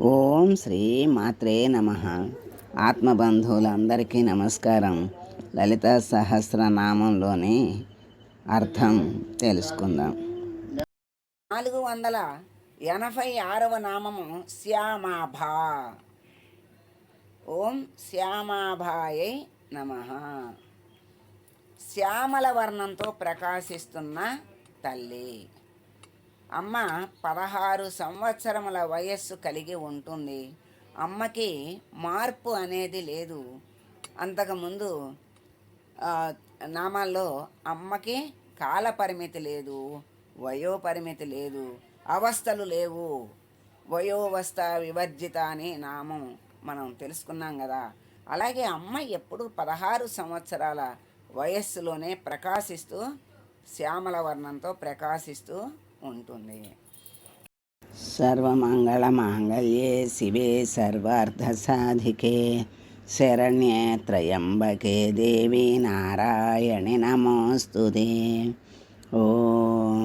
ఓం శ్రీ మాత్రే నమ. ఆత్మబంధువులందరికీ నమస్కారం. లలిత సహస్రనామంలోని అర్థం తెలుసుకుందాం. నాలుగు వందల ఎనభై ఆరవ నామము శ్యామాభా. ఓం శ్యామాభాయై నమ. శ్యామల వర్ణంతో ప్రకాశిస్తున్న తల్లి. అమ్మ పదహారు సంవత్సరముల వయస్సు కలిగి ఉంటుంది. అమ్మకి మార్పు అనేది లేదు. అంతకుముందు నామాల్లో అమ్మకి కాల పరిమితి లేదు వయో పరిమితి లేదు అవస్థలు లేవు. వయోవస్థ వివర్జిత అనే నామం మనం తెలుసుకున్నాం కదా. అలాగే అమ్మ ఎప్పుడు పదహారు సంవత్సరాల వయస్సులోనే ప్రకాశిస్తూ శ్యామల వర్ణంతో ప్రకాశిస్తూ ఉంటుంది. సర్వమంగళ మాంగళ్యే శివే సర్వార్థసాధికే శరణ్యే త్రయంబకే దేవి నారాయణి నమోస్తుదే ఓం